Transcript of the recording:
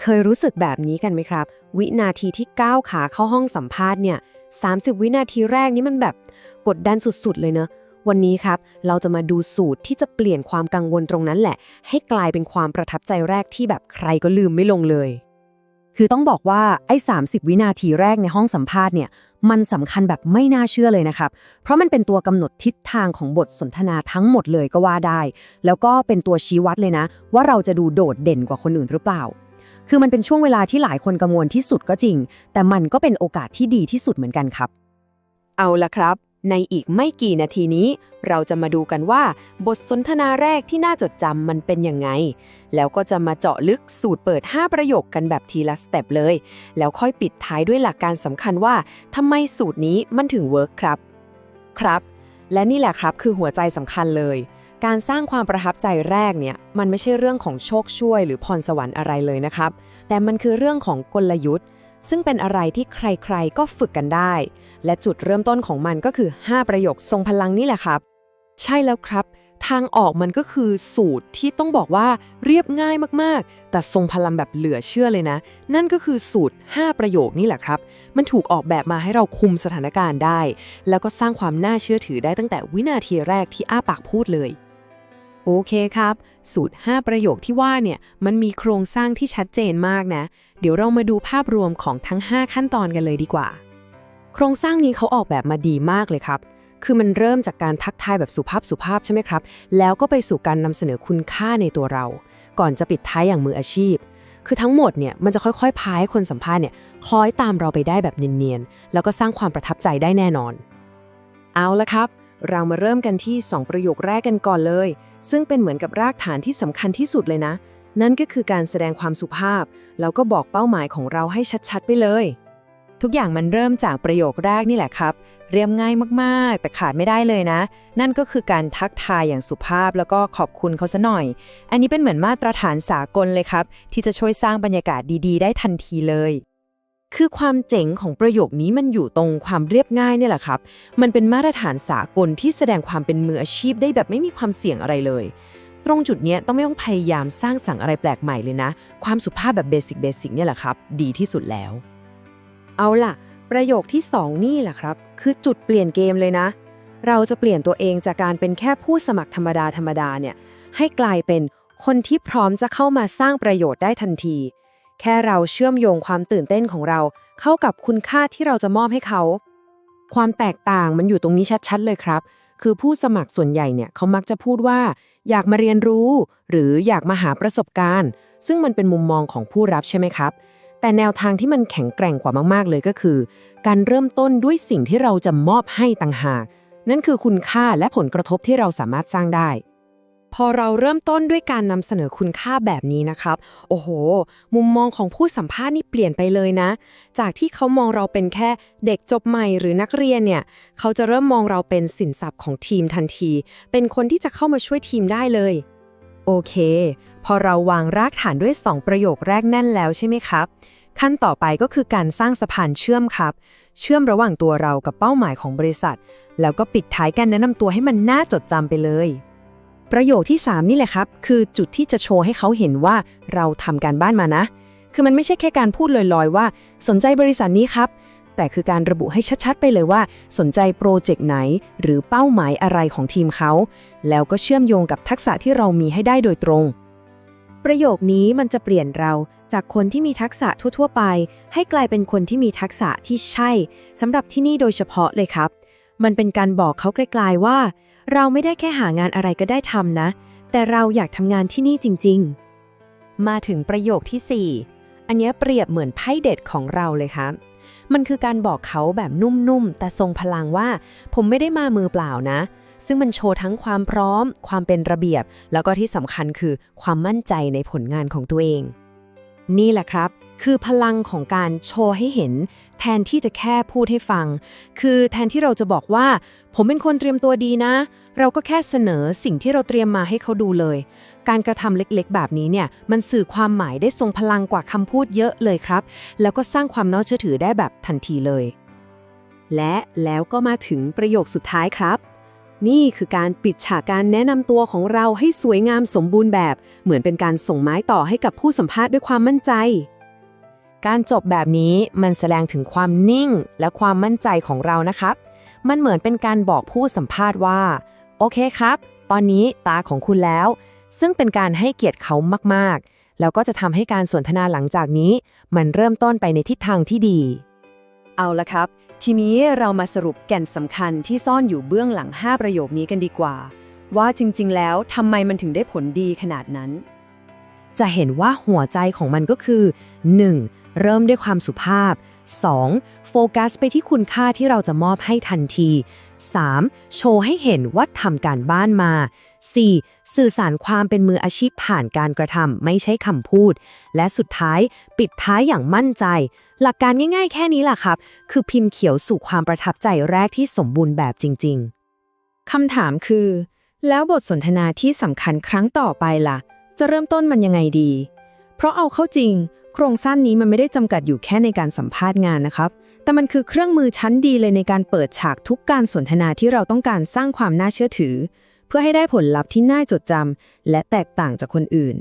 เคยรู้สึกแบบนี้กันไหมครับ วินาทีที่ก้าวขาเข้าห้องสัมภาษณ์เนี่ย30 วินาทีแรกนี้มันแบบกดดันสุดๆ เลยเนอะวันนี้ครับ เราจะมาดูสูตรที่จะเปลี่ยนความกังวลตรงนั้นแหละ ให้กลายเป็นความประทับใจแรกที่แบบใครก็ลืมไม่ลงเลย คือต้องบอกว่าไอ้ 30 วินาทีแรกในห้องสัมภาษณ์เนี่ย มันสำคัญแบบไม่น่าเชื่อเลยนะครับ เพราะมันเป็นตัวกำหนดทิศทางของบทสนทนาทั้งหมดเลยก็ว่าได้ แล้วก็เป็นตัวชี้วัดเลยนะ ว่าเราจะดูโดดเด่นกว่าคนอื่นหรือเปล่า คือมันเป็นช่วงเวลาที่หลายคนกังวลที่สุดก็จริง แต่มันก็เป็นโอกาสที่ดีที่สุดเหมือนกันครับ เอาละครับ ในอีกไม่กี่นาทีนี้ เราจะมาดูกันว่า บทสนทนาแรกที่น่าจดจำมันเป็นยังไง แล้วก็จะมาเจาะลึกสูตรเปิด 5 ประโยคกันแบบทีละสเต็ปเลย แล้วค่อยปิดท้ายด้วยหลักการสำคัญว่าทำไมสูตรนี้มันถึงเวิร์กครับ ครับ และนี่แหละครับคือหัวใจสำคัญเลย การสร้างความประทับใจแรกเนี่ยมันไม่ใช่เรื่องของโชคช่วยหรือพรสวรรค์อะไรเลยนะครับ แต่มันคือเรื่องของกลยุทธ์ ซึ่งเป็นอะไรที่ใครๆก็ฝึกกันได้ และจุดเริ่มต้นของมันก็คือ 5 ประโยคทรงพลังนี่แหละครับ ใช่แล้วครับ ทางออกมันก็คือสูตรที่ต้องบอกว่าเรียบง่ายมากๆ แต่ทรงพลังแบบเหลือเชื่อเลยนะ นั่นก็คือสูตร 5 ประโยคนี่แหละครับ มันถูกออกแบบมาให้เราคุมสถานการณ์ได้ แล้วก็สร้างความน่าเชื่อถือได้ตั้งแต่วินาทีแรกที่อ้าปากพูดเลย โอเคครับ สูตร 5 ประโยคที่ว่าเนี่ยมันมีโครงสร้างที่ชัดเจนมากนะ เดี๋ยวเรามาดูภาพรวมของทั้ง 5 ขั้นตอนกันเลยดีกว่า โครงสร้างนี้เขาออกแบบมาดีมากเลยครับคือมันเริ่มจากการทักทายแบบสุภาพสุภาพใช่ไหมครับ แล้วก็ไปสู่การนำเสนอคุณค่าในตัวเรา ก่อนจะปิดท้ายอย่างมืออาชีพ คือทั้งหมดเนี่ยมันจะค่อยๆ พาให้คนสัมภาษณ์เนี่ยคล้อยตามเราไปได้แบบเนียนๆ แล้วก็สร้างความประทับใจได้แน่นอน เอาละครับ เรามาเริ่มกันที่ 2 ประโยคแรกกันก่อนเลย ซึ่งเป็นเหมือนกับรากฐานที่สำคัญที่สุดเลยนะ นั่นก็คือการแสดงความสุภาพ แล้วก็บอกเป้าหมายของเราให้ชัดๆ ไปเลย ทุกอย่างมันเริ่มจากประโยคแรกนี่แหละครับ เรียบง่ายมากๆ แต่ขาดไม่ได้เลยนะ นั่นก็คือการทักทายอย่างสุภาพแล้วก็ขอบคุณเขาซะหน่อย อันนี้เป็นเหมือนมาตรฐานสากลเลยครับ ที่จะช่วยสร้างบรรยากาศดี ๆ ได้ทันทีเลย คือความเจ๋งของประโยคนี้มันอยู่ตรงความเรียบง่ายเนี่ยแหละครับ มันเป็นมาตรฐานสากลที่แสดงความเป็นมืออาชีพได้แบบไม่มีความเสี่ยงอะไรเลย ตรงจุดนี้ต้องไม่ต้องพยายามสร้างสรรค์อะไรแปลกใหม่เลยนะ ความสุภาพแบบเบสิกเบสิกเนี่ยแหละครับ ดีที่สุดแล้ว เอาล่ะ ประโยคที่ 2 นี่แหละครับ คือจุดเปลี่ยนเกมเลยนะ เราจะเปลี่ยนตัวเองจากการเป็นแค่ผู้สมัครธรรมดาธรรมดาเนี่ยให้กลายเป็นคนที่พร้อมจะเข้ามาสร้างประโยชน์ได้ทันที แค่เราเชื่อมโยงความตื่นเต้นของเรา เข้ากับคุณค่าที่เราจะมอบให้เขา ความแตกต่างมันอยู่ตรงนี้ชัด ๆ เลยครับ คือผู้สมัครส่วนใหญ่เนี่ยเขามักจะพูดว่า อยากมาเรียนรู้ หรืออยากมาหาประสบการณ์ ซึ่งมันเป็นมุมมองของผู้รับใช่ไหมครับ แต่แนวทางที่มันแข็งแกร่งกว่ามากๆเลยก็คือ การเริ่มต้นด้วยสิ่งที่เราจะมอบให้ต่างหาก นั่นคือคุณค่าและผลกระทบที่เราสามารถสร้างได้ พอเราเริ่มต้นด้วยการนำเสนอคุณค่าแบบนี้นะครับ โอ้โห มุมมองของผู้สัมภาษณ์นี่เปลี่ยนไปเลยนะ จากที่เขามองเราเป็นแค่เด็กจบใหม่หรือนักเรียนเนี่ย เขาจะเริ่มมองเราเป็นสินทรัพย์ของทีมทันที เป็นคนที่จะเข้ามาช่วยทีมได้เลย โอเค พอเราวางรากฐานด้วย 2 ประโยคแรกแน่นแล้วใช่ไหมครับ ขั้นต่อไปก็คือการสร้างสะพานเชื่อมครับ เชื่อมระหว่างตัวเรากับเป้าหมายของบริษัท แล้วก็ปิดท้ายการแนะนำตัวให้มันน่าจดจำไปเลย ประโยคที่ 3 นี่แหละครับ คือจุดที่จะโชว์ให้เขาเห็นว่าเราทำการบ้านมานะ คือมันไม่ใช่แค่การพูดลอยๆ ว่า สนใจบริษัทนี้ครับ แต่คือการระบุให้ชัดๆ ไปเลยว่า สนใจโปรเจกต์ไหน หรือเป้าหมายอะไรของทีมเขา แล้วก็เชื่อมโยงกับทักษะที่เรามีให้ได้โดยตรง ประโยคนี้มันจะเปลี่ยนเราจากคนที่มีทักษะทั่ว ๆ ไป ให้กลายเป็นคนที่มีทักษะที่ใช่สำหรับที่นี่โดยเฉพาะเลยครับ มันเป็นการบอกเขาไกลๆว่า เราไม่ได้แค่หางานอะไรก็ได้ทำนะ แต่เราอยากทำงานที่นี่จริง ๆ มาถึงประโยคที่ 4 อันนี้เปรียบเหมือนไพ่เด็ดของเราเลยครับ มันคือการบอกเขาแบบนุ่มๆ แต่ทรงพลังว่า ผมไม่ได้มามือเปล่านะ ซึ่งมันโชว์ทั้งความพร้อม ความเป็นระเบียบ แล้วก็ที่สำคัญคือความมั่นใจในผลงานของตัวเอง นี่แหละครับ คือพลังของการโชว์ให้เห็น แทนที่จะแค่พูดให้ฟัง คือแทนที่เราจะบอกว่า ผมเป็นคนเตรียมตัวดีนะ เราก็แค่เสนอสิ่งที่เราเตรียมมาให้เขาดูเลย การกระทำเล็กๆ แบบนี้เนี่ย มันสื่อความหมายได้ทรงพลังกว่าคำพูดเยอะเลยครับ แล้วก็สร้างความน่าเชื่อถือได้แบบทันทีเลย และแล้วก็มาถึงประโยคสุดท้ายครับ นี่คือการปิดฉากการแนะนำตัวของเราให้สวยงามสมบูรณ์แบบ เหมือนเป็นการส่งไม้ต่อให้กับผู้สัมภาษณ์ด้วยความมั่นใจ การจบแบบนี้มันแสดงถึงความนิ่งและความมั่นใจของเรานะครับ มันเหมือนเป็นการบอกผู้สัมภาษณ์ว่า โอเคครับ ตอนนี้ตาของคุณแล้ว ซึ่งเป็นการให้เกียรติเขามากๆ แล้วก็จะทำให้การสนทนาหลังจากนี้ มันเริ่มต้นไปในทิศทางที่ดี เอาละครับ ทีนี้เรามาสรุปแก่นสำคัญที่ซ่อนอยู่เบื้องหลัง 5 ประโยคนี้กันดีกว่า ว่าจริง ๆ แล้วทำไมมันถึงได้ผลดีขนาดนั้น จะเห็นว่าหัวใจของมันก็คือ 1. เริ่มด้วยความสุภาพ 2. โฟกัสไปที่คุณค่าที่เราจะมอบให้ทันที 3. โชว์ให้เห็นว่าทำการบ้านมา 4. สื่อสารความเป็นมืออาชีพผ่านการกระทำไม่ใช่คำพูด และสุดท้ายปิดท้ายอย่างมั่นใจ หลักการง่ายๆ แค่นี้แหละครับ คือพิมพ์เขียวสู่ความประทับใจแรกที่สมบูรณ์แบบจริง ๆคำถามคือ แล้วบทสนทนาที่สำคัญครั้งต่อไปล่ะ จะเริ่มต้นมันยังไงดี เพราะเอาเข้าจริง โครงสร้างนี้มันไม่ได้จำกัดอยู่แค่ในการสัมภาษณ์งานนะครับ แต่มันคือเครื่องมือชั้นดีเลยในการเปิดฉากทุกการสนทนาที่เราต้องการสร้างความน่าเชื่อถือ เพื่อให้ได้ผลลัพธ์ที่น่าจดจำและแตกต่างจากคนอื่น